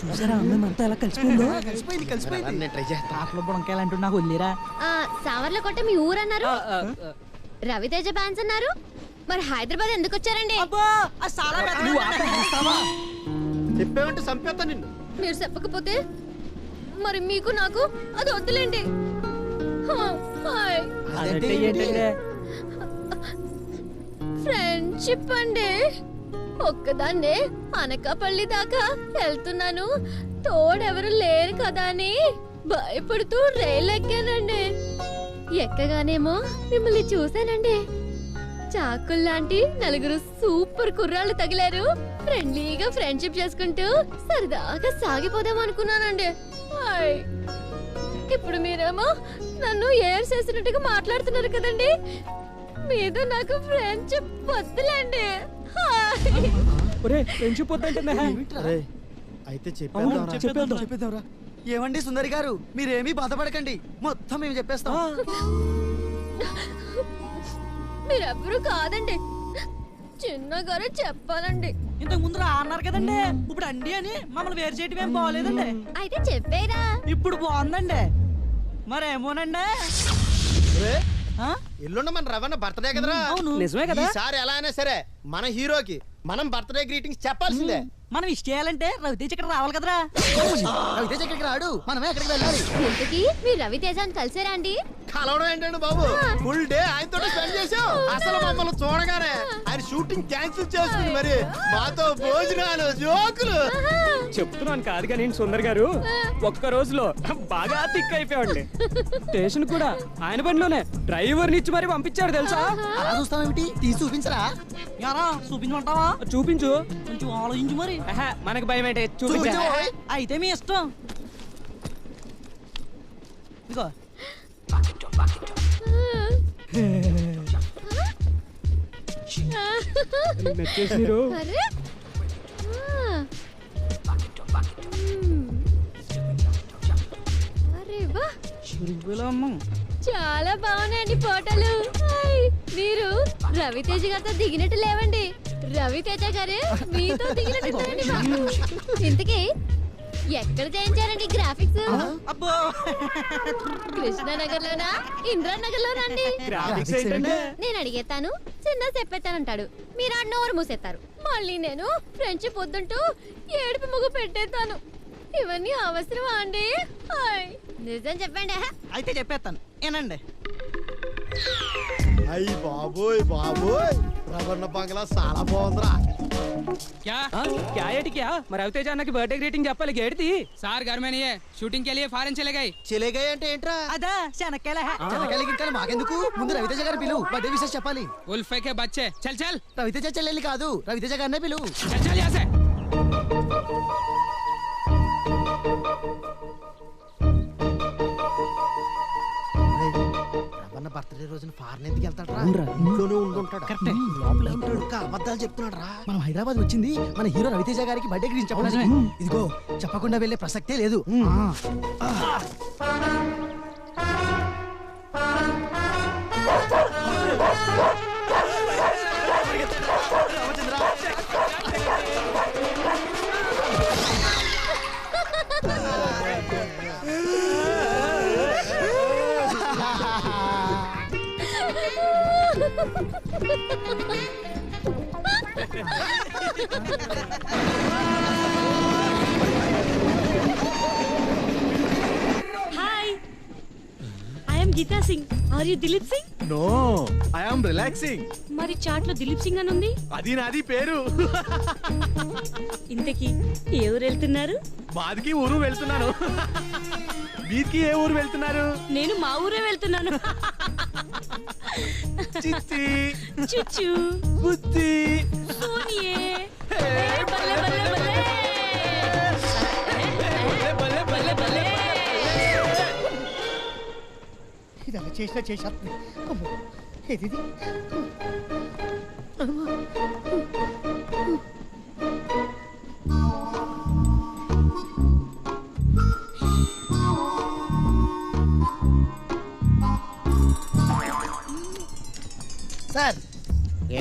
చూసారా అందరం అంతా ఎలా కలిసిపోయిందో? కలిసిపోయింది కలిసిపోయింది. ట్రై చేస్తా. ఆకులో బుడంకాయలు అంటూ నాకు వల్లేరా ఆ, సావర్ల కొట్ట మీ ఊరన్నారు? రవితేజ ఫ్యాన్స్ అన్నారు? మరి హైదరాబాద్ ఎందుకు వచ్చారండి? చెప్పేమంటే చంపేస్తా నిన్ను. మీరు చెప్పకపోతే? మరి మీకు నాకు? అది వద్దులేండి. ఫ్రెండ్షిప్ అండి. ఒక్కదాన్నే అనకాపల్లి దాకా వెళ్తున్నాను. తోడెవరు లేరు కదా అని భయపడుతూ రైలు ఎక్కానండి ఎక్కగానేమో మిమ్మల్ని చూశానండి. చాకుల్లాంటి నలుగురు సూపర్ కుర్రాళ్ళు తగిలారు. ఫ్రెండ్లీగా ఫ్రెండ్షిప్ చేసుకుంటూ సరదాగా సాగిపోదాం అనుకున్నానండి. హాయ్. ఇప్పుడు మీరేమో నన్ను ఏర్ చేసినట్టుగా మాట్లాడుతున్నారు కదండి. మీద నాకు ఫ్రెండ్షిప్ వద్దులేండి. ఒరే ఫ్రెండ్షిప్ వద్దంటే అరే అయితే చెప్పేద్దాం. చెప్పేద్దాంరా ఏమండి సుందరి గారు? మీరేమీ బాధపడకండి. మొత్తం మేము చెప్పేస్తాం. మీరెవ్వరూ కాదండి. చిన్నగారే చెప్పాలండి. ఇంతకు ముందు రా అన్నారు కదండి. ఇప్పుడు అండి అని మమ్మల్ని వేరు చేయటం ఏం బాగోలేదండి. అయితే చెప్పేరా. ఇప్పుడు బాగుందండి. మరేమోనండి? ఎల్లుండ మన రవణ బర్త్డే కదరా? అవును. నిజమే కదా. ఈసారి ఎలా అయినా సరే మన హీరోకి మనం బర్త్డే గ్రీటింగ్స్ చెప్పాల్సిందే. మనం ఇష్ట చేయాలంటే రవితేజ్ ఇక్కడ రావాలి కదరా. రవితేజ ఎక్కడికి రాడు? మనమే అక్కడికి వెళ్ళాలి. ఇంతకీ మీరు రవితేజాన్ని కలిసారా అండి? కలవడం ఏంటండి బాబు? ఫుల్ డే ఆయనతో స్పెండ్ చేసాం అసలు మమ్మల్ని చూడగానే షూటింగ్ క్యాన్సిల్ చేసుకుని మరి మాతో భోజనాలు జోకులు. చెప్తున్నాను కాదు కానీ సుందర్ గారు? ఒక్క రోజులో బాగా తిక్ అయిపోయాడు స్టేషన్ కూడా ఆయన బండిలోనే డ్రైవర్ ఇచ్చి మరి పంపించాడు తెలుసా? అలా చూస్తామేమిటి తీసి చూపించరా? యారా చూపించమంటావా? చూపించు. కొంచెం ఆలోచించు మరి. మనకు భయం ఏంటి? చూపించు. అయితే మీ ఇష్టం. ఇదిగో. నచ్చేసిరు అరే ఆ. మ్మ్. అరే వా చాలా బాగున్నాయండి ఫోటోలు హాయ్. మీరు రవితేజ గారితో దిగినట్టు లేవండి రవితేజ గారే మీతో దిగినట్టు. ఇంతకీ ఎక్కడ చేయించారండి గ్రాఫిక్స్? అబ్బో. కృష్ణానగర్ లోనా ఇంద్రానగర్ లోనా అండి గ్రాఫిక్స్ ఏంటంటే? నేను అడిగేస్తాను చిన్న చెప్పేస్తానంటాడు. మీరు ఆ నోరు మూసేస్తారు. మళ్ళీ నేను ఫ్రెండ్షిప్ వద్దంటూ ఏడుపు ముగ్గు పెట్టేస్తాను. ఇవన్నీ అవసరమా అండి? నిజం చెప్పండి. అయితే చెప్పేస్తాను. ఏనండి? అయ్యి బాబోయ్ బాబోయ్. రవణ బంగ్లా చాలా బాగుందిరా. क्या ఆ, క్యా ఏటి క్యా మరి రవితేజ అన్నకి బర్త్డే గ్రీటింగ్ చెప్పాలి గేడిది सार घर में नहीं है शूटिंग के लिए फॉरेन चले गए చెలేగాయ అంటే ఏంట్రా అదా శనక్కాయల చెనకాయలకి ఇంకా మాకెందుకు ముందు రవితేజ గారి పిలువు బర్త్డే విషయం చెప్పాలి उल्फे के बच्चे चल चल రవితేజ చెల్లెల్ని కాదు రవితేజ గారినే పిలువు चल चल यहाँ से బర్త్డే రోజున ఫారెన్ ఎందుకు వెళ్తాడు ఇంట్లోనే ఉండుంటాడు. కరెక్టే. లోపల ఉంటాడు అబద్ధాలు చెప్తున్నాడు రా మనం హైదరాబాద్ వచ్చింది మన హీరో రవితేజ గారికి బర్త్డే గురించి చెప్పడానికి. ఇదిగో చెప్పకుండా వెళ్ళే ప్రసక్తే లేదు. Hi I am Geeta Singh are you Dilip Singh no I am relaxing మరి చాట్లో దిలీప్ సింగ్ అని ఉంది? అది నాది పేరు. ఇంతకీ ఏ ఊరు వెళ్తున్నారు? మాదికి ఊరు వెళ్తున్నాను. వీరికి ఏ ఊరు వెళ్తున్నారు? నేను మా ఊరే వెళ్తున్నాను. చిచ్చి చుచ్చు బుద్ధి సోనియే బల్లే బల్లే బల్లే బల్లే బల్లే బల్లే ఇది అలా చేసినా చేసేస్తుంది ఏది ఇది?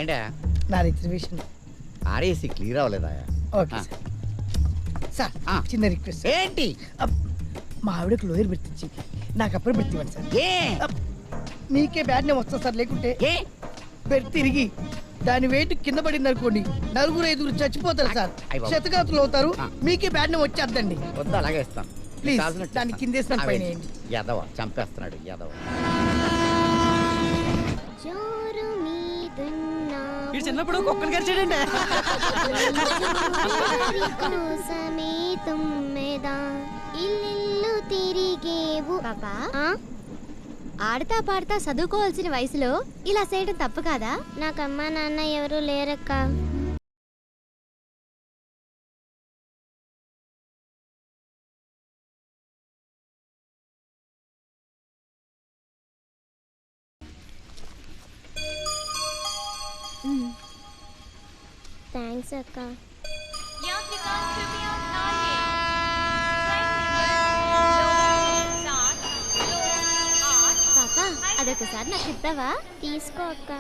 ఏంటా నా రిజర్వేషన్. ఆర్ఏసీ క్లియర్ అవ్వలేదా? Okay sir. సార్ ఆ. చిన్న రిక్వెస్ట్ ఏంటి? మా ఆవిడకు లోయర్ ఇచ్చి నాకు అప్పుడు ఇవ్వండి సార్. ఏ. మీకే బ్యాడ్ నేమ్ వస్తుంది సార్ లేకుంటే ఏ? బెడ్ తిరిగి దాని వెయిట్ కింద పడింది అనుకోండి నలుగురు ఐదుగురు చచ్చిపోతారు సార్. శతగాతులు అవుతారు. మీకే బ్యాడ్ నేమ్ వచ్చేద్దండి. వద్దు అలాగే ఇస్తాను కావాల్సినట్టు దాన్ని. కిందేస్తాను. పైన చంపేస్తున్నాడు యాదవ. చిన్నప్పుడు కుక్కలు గరిచాడండి కోసమే తుమ్మెదా ఇల్లు తిరిగేవు ఆడతా పాడతా చదువుకోవాల్సిన వయసులో ఇలా చేయడం తప్పు కాదా? నాకమ్మా నాన్న ఎవరు లేరక్క. థ్యాంక్స్ అక్క. పాపా అదొకసారి నాకు ఇద్దావా తీసుకో అక్క.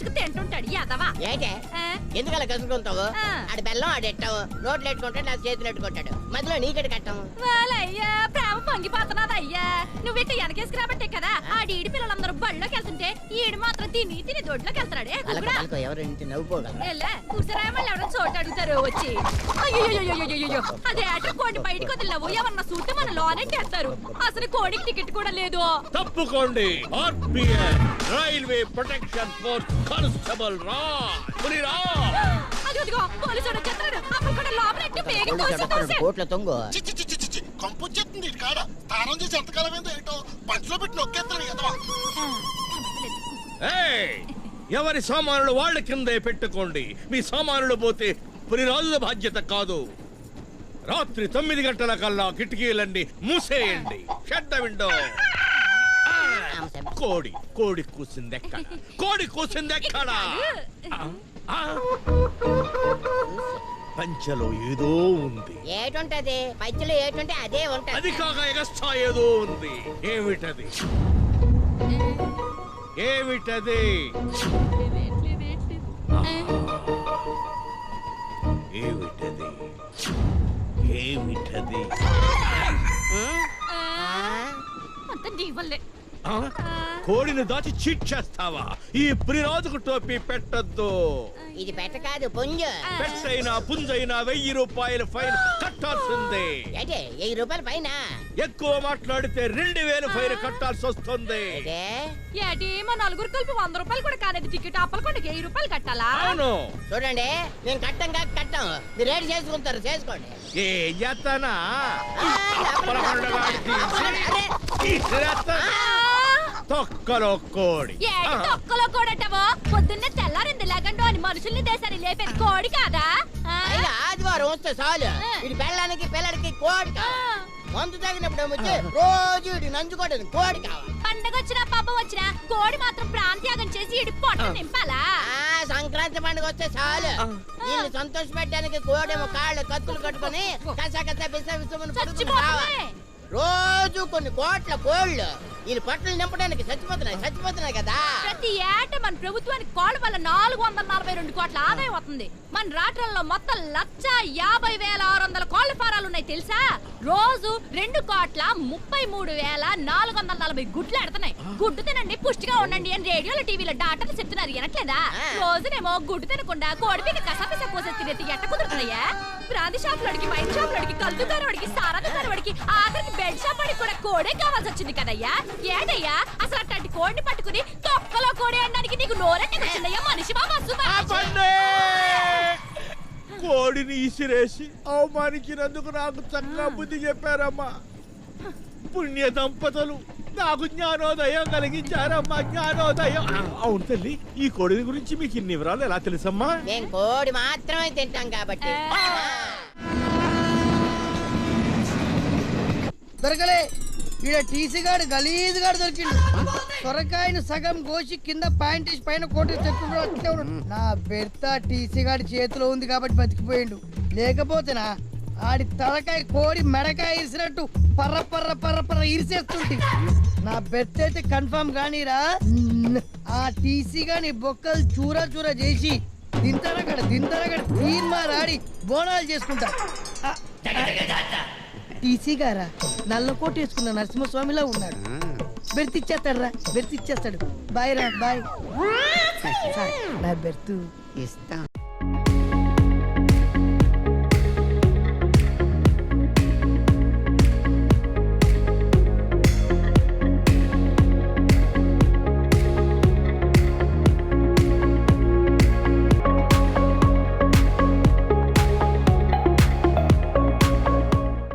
పొడుచుకు తింటుంటాడు యాదవా ఏంటే? ఆ? ఎందుకలా కసుకుంటావు. ఆడి బెల్లం ఆడెట్టావు? నోట్లు ఎట్టుకుంటాడు నాకు చేతులు ఎట్టుకుంటాడు. మధ్యలో నీకటి కట్టాము వాళ్ళయ్యా పొంగిపోతున్నది అయ్యా నువ్వు ఇట్ట వెనకేసుకురాబట్టే కదా? ఆడి ఈడి పిల్లలందరూ బళ్ళోకి వెళ్తుంటే ఈడు మాత్రం తిని తిని దొడ్లోకి వెళ్తున్నాడు. ఏ అలక కుక్కడా? పలక ఎవరు ఇంటి నవ్వుకోగలరా? ఎల్లే కూర్చోరామని ఎవడో చోటు అడుగుతారు వచ్చి. అయ్యో అదే కోడి బయటకు వదిలినావు. ఎవరన్నా సూట్ మన లోనే చేస్తారు. అసలు కోడికి టికెట్ కూడా లేదు. తప్పుకోండి. రైల్వే ప్రొటెక్షన్ ఫోర్స్ కానిస్టేబుల్ రా. పులిరా అదిగో పోలీసు వాడు వచ్చేస్తున్నాడు. అప్పుడు కూడా తోసి కోట్ల తొంగు. కంపొచ్చేస్తుంది ఇటు కాడ స్నానం చేసి ఎంతకాలం ఏందో ఏంటో పంచులో పెట్టి నొక్కేస్తాను కదా. ఏయ్! ఎవరి సామానులు వాళ్ళ కిందే పెట్టుకోండి. మీ సామానులు పోతే పులిరాజుల బాధ్యత కాదు. రాత్రి తొమ్మిది గంటల కల్లా కిటికీలన్నీ మూసేయండి. Shut window. కోడి కోడి కూసింది ఎక్కడ కోడి కూసింది ఎక్కడ ఆ, ఆ. పంచలో ఏదో ఉంది. ఏటుంటది? పైచ్యలో ఏటుంటే అదే ఉంటది. అది కాక ఎగస్ట్రా ఏదో ఉంది. ఏమిటది? ఏమిటది? ఏమిటది? ఏమిటది? మొత్తం నీ వల్లే. ఆ? కోడిని దాచి చీట్ చేస్తావా? ఈ పులిరాజుకు టోపీ పెట్టద్దు. ఇది పెట్ట కాదు పుంజు పెట్టైనా పుంజైనా వెయ్యి రూపాయల ఫైన్ కట్టాల్సిందే. ఏంటి వెయ్యి రూపాయల పైన ఎక్కువ మాట్లాడితే రెండు వేలు ఫైన్ కట్టాల్సి వస్తుంది. మా నలుగురు కలిపి వంద రూపాయలు కూడా కాలేదు. టికెట్ అప్పలకొండకి వెయ్యి రూపాయలు కట్టాలా? అవును. చూడండి నేను కట్టం కాక కట్టం. మీరు రేటు చేసుకుంటారు చేసుకోండి. ఏ ఎత్తనా? తొక్కలో కోడి తొక్కలో కూడటవో పొద్దున్నే తెల్లారింది లేకంటో అని మనుషుల్ని దేశాన్ని లేపేది కోడి కాదా ఆ? ఆదివారం వస్తే చాలు. ఇది పెళ్ళానికి పిల్లడికి కోడి. కావాలి మందు తాగినప్పుడు వచ్చి రోజు ఇటు నంచుకోవడానికి కోడి కావాలి పండగ వచ్చినా పాపం వచ్చినా కోడి మాత్రం ప్రాంత్యాగం చేసి ఇడి పొట్ట నింపాలా ఆ సంక్రాంతి పండుగ వస్తే చాలు వీళ్ళు సంతోష పెట్టడానికి కోడేమో కాళ్ళు కత్తులు కట్టుకొని కస కస బిస బిసమని పడుకుని రోజు కొన్ని కోట్ల కోళ్ళు వీళ్ళు పట్టలు నింపడానికి చచ్చిపోతున్నాయి చచ్చిపోతున్నాయి కదా. ప్రతి ఏట మన ప్రభుత్వానికి కోళ్ళ వల్ల నాలుగు వందల నలభై రెండు కోట్ల ఆదాయం వస్తుంది. మన రాష్ట్రంలో మొత్తం లక్ష యాభై వేల ఆరు వందల కోళ్ళ ఫారాలు ఉన్నాయి తెలుసా? రోజు రెండు కోట్ల ముప్పై మూడు వేల నాలుగు వందల నలభై గుడ్లు ఎడతాయి గుడ్డు తినండి పుష్టిగా ఉండండి అని రేడియోలో టీవీలో డాక్టర్లు చెప్తున్నారు. వినట్లేదా? రోజునేమో గుడ్డు తినకుండా కోడి మీద కసాపిస కోసేసి తినేది ఎట్ట కుదురుతున్నాయా? బ్రాంతి షాప్ లోడికి వైన్ షాప్ లోడికి కల్తు వాడికి సారా వాడికి ఆఖరికి బెడ్ షాప్ వాడికి కూడా కోడే కావాల్సి వచ్చింది కదయ్యా. ఏడయ్యా అసలు అట్లాంటి కోడిని పట్టుకుని తొక్కలో కోడి అనడానికి నీకు నోరెట్టి వచ్చిందయ్యా మనిషి బాబా! కోడిని ఇసిరేసి అవమానించినందుకు నాకు చక్కగా బుద్ధి చెప్పారమ్మా. పుణ్య దంపతులు నాకు జ్ఞానోదయం కలిగించారమ్మా జ్ఞానోదయం. అవును తల్లి ఈ కోడిని గురించి మీకు ఇన్ని వివరాలు ఎలా తెలుసమ్మా? మేము కోడి మాత్రమే తింటాం కాబట్టి. దొరకలే. ఈడ టీసీ గాడు గలీజ్ గాడు దొరికిండు. సొరకాయను సగం కోసి కింద ప్యాంట్ పైన కోటి ఉన్నాడు. నా బెర్త టీసీ గాడి చేతిలో ఉంది కాబట్టి బతికిపోయిండు. లేకపోతేనా ఆడి తలకాయ కోడి మెడకాయ ఇసినట్టు పర్ర పర్ర పర్ర పర్ర ఇరిసేస్తుంటి. నా బెత్ అయితే కన్ఫర్మ్ కానీరా. ఆ టీసీ గాని బొక్కలు చూరా చూరా చేసి దింతరగడ దింతరగడ తీర్మారాడి బోనాలు చేసుకుంటా. టీసీ గారా నల్ల కోట వేసుకున్న నరసింహస్వామిలా ఉన్నాడు. బెర్తిచ్చేస్తాడు రా బెర్తిచ్చేస్తాడు బాయ్ రా బాయ్. నా బెర్తు ఇస్తాం.